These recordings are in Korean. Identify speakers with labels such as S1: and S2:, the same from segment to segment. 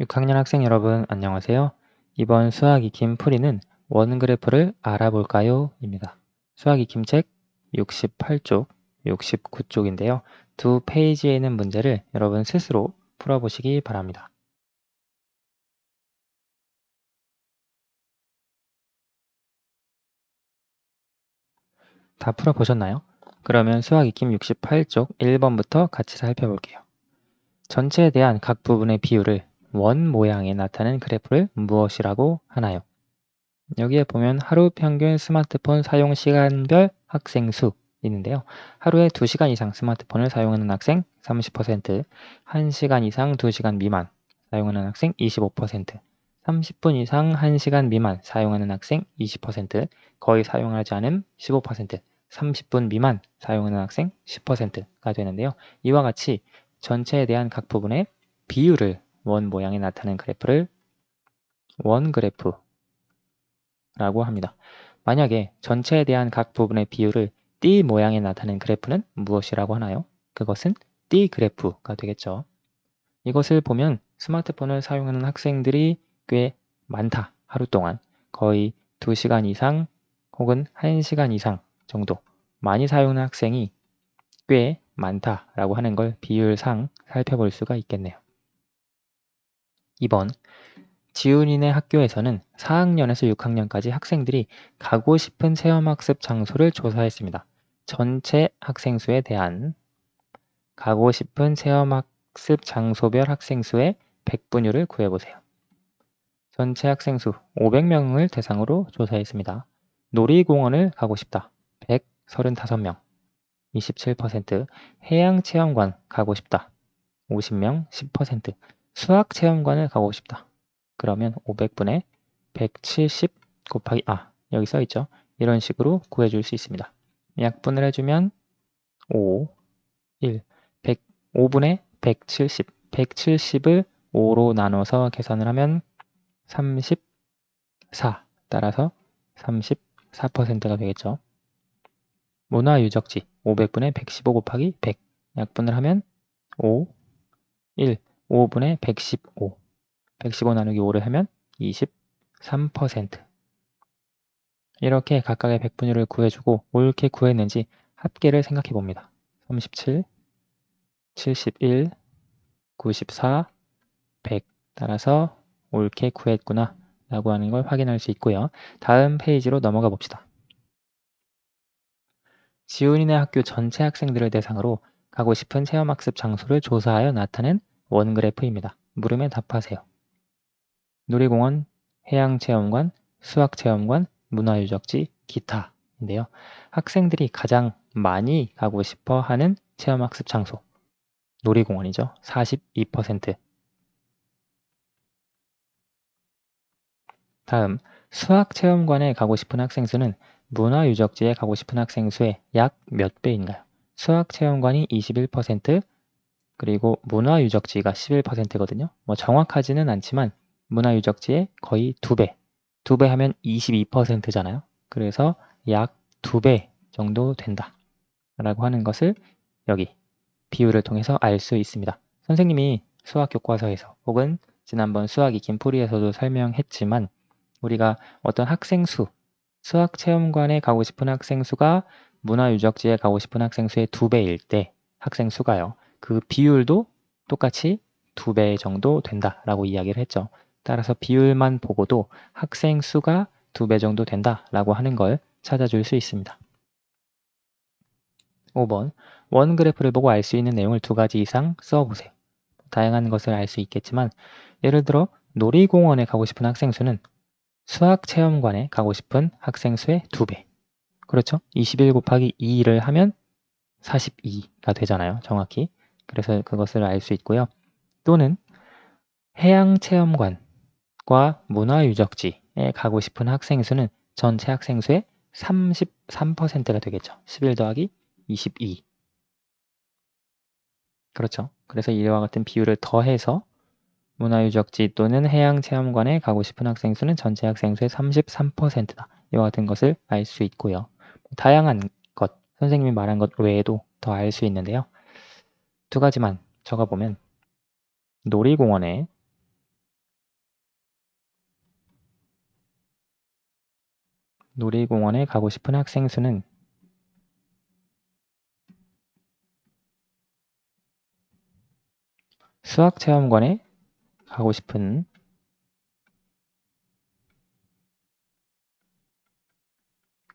S1: 6학년 학생 여러분 안녕하세요. 이번 수학 익힘 풀이는 원 그래프를 알아볼까요? 입니다. 수학 익힘 책 68쪽, 69쪽인데요. 두 페이지에 있는 문제를 여러분 스스로 풀어보시기 바랍니다. 다 풀어보셨나요? 그러면 수학 익힘 68쪽 1번부터 같이 살펴볼게요. 전체에 대한 각 부분의 비율을 원 모양에 나타낸 그래프를 무엇이라고 하나요? 여기에 보면 하루 평균 스마트폰 사용 시간별 학생 수 있는데요. 하루에 2시간 이상 스마트폰을 사용하는 학생 30%, 1시간 이상 2시간 미만 사용하는 학생 25%, 30분 이상 1시간 미만 사용하는 학생 20%, 거의 사용하지 않음 15%, 30분 미만 사용하는 학생 10%가 되는데요. 이와 같이 전체에 대한 각 부분의 비율을 원 모양에 나타낸 그래프를 원 그래프라고 합니다. 만약에 전체에 대한 각 부분의 비율을 띠 모양에 나타낸 그래프는 무엇이라고 하나요? 그것은 띠 그래프가 되겠죠. 이것을 보면 스마트폰을 사용하는 학생들이 꽤 많다. 하루 동안 거의 2시간 이상 혹은 1시간 이상 정도 많이 사용하는 학생이 꽤 많다라고 하는 걸 비율상 살펴볼 수가 있겠네요. 2번 지훈이네 학교에서는 4학년에서 6학년까지 학생들이 가고 싶은 체험학습 장소를 조사했습니다. 전체 학생 수에 대한 가고 싶은 체험학습 장소별 학생 수의 100분율을 구해보세요. 전체 학생 수 500명을 대상으로 조사했습니다. 놀이공원을 가고 싶다. 135명, 27%. 해양체험관 가고 싶다. 50명, 10%. 수학 체험관을 가고 싶다. 그러면 500분의 170 곱하기 아 여기 써 있죠. 이런 식으로 구해줄 수 있습니다. 약분을 해주면 5, 1, 100, 5분의 170, 170을 5로 나눠서 계산을 하면 34 따라서 34%가 되겠죠. 문화유적지 500분의 115 곱하기 100 약분을 하면 5, 1, 5분의 115 115 나누기 5를 하면 23% 이렇게 각각의 백분율을 구해주고 옳게 구했는지 합계를 생각해 봅니다. 37, 71, 94, 100 따라서 옳게 구했구나 라고 하는 걸 확인할 수 있고요. 다음 페이지로 넘어가 봅시다. 지훈이네 학교 전체 학생들을 대상으로 가고 싶은 체험학습 장소를 조사하여 나타낸 원그래프입니다. 물음에 답하세요. 놀이공원, 해양체험관, 수학체험관, 문화유적지, 기타인데요. 학생들이 가장 많이 가고 싶어 하는 체험학습 장소. 놀이공원이죠. 42%. 다음, 수학체험관에 가고 싶은 학생 수는 문화유적지에 가고 싶은 학생 수의 약 몇 배인가요? 수학체험관이 21%, 그리고 문화유적지가 11%거든요. 뭐 정확하지는 않지만 문화유적지의 거의 2배, 2배 하면 22%잖아요. 그래서 약 2배 정도 된다. 라고 하는 것을 여기 비율을 통해서 알 수 있습니다. 선생님이 수학 교과서에서 혹은 지난번 수학 익힌 풀이에서도 설명했지만 우리가 어떤 학생 수, 수학 체험관에 가고 싶은 학생 수가 문화유적지에 가고 싶은 학생 수의 2배일 때 학생 수가요. 그 비율도 똑같이 2배 정도 된다라고 이야기를 했죠. 따라서 비율만 보고도 학생 수가 2배 정도 된다라고 하는 걸 찾아줄 수 있습니다. 5번 원 그래프를 보고 알 수 있는 내용을 두 가지 이상 써보세요. 다양한 것을 알 수 있겠지만 예를 들어 놀이공원에 가고 싶은 학생 수는 수학체험관에 가고 싶은 학생 수의 2배 그렇죠? 21 곱하기 2를 하면 42가 되잖아요. 정확히. 그래서 그것을 알 수 있고요. 또는 해양체험관과 문화유적지에 가고 싶은 학생 수는 전체 학생 수의 33%가 되겠죠. 11 더하기 22. 그렇죠. 그래서 이와 같은 비율을 더해서 문화유적지 또는 해양체험관에 가고 싶은 학생 수는 전체 학생 수의 33%다. 이와 같은 것을 알 수 있고요. 다양한 것, 선생님이 말한 것 외에도 더 알 수 있는데요. 두 가지만 적어보면 놀이공원에 놀이공원에 가고 싶은 학생 수는 수학체험관에 가고 싶은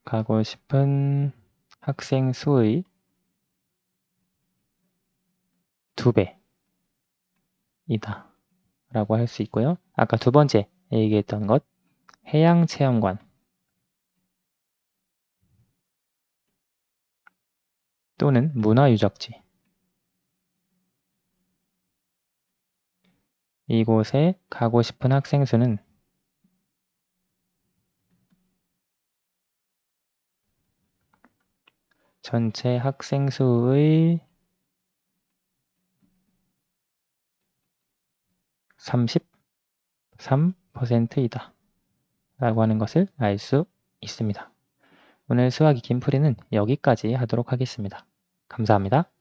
S1: 가고 싶은 학생 수의 두 배이다. 라고 할 수 있고요. 아까 두 번째 얘기했던 것, 해양체험관. 또는 문화유적지. 이곳에 가고 싶은 학생 수는 전체 학생 수의 33%이다. 라고 하는 것을 알 수 있습니다. 오늘 수학 익힘 풀이는 여기까지 하도록 하겠습니다. 감사합니다.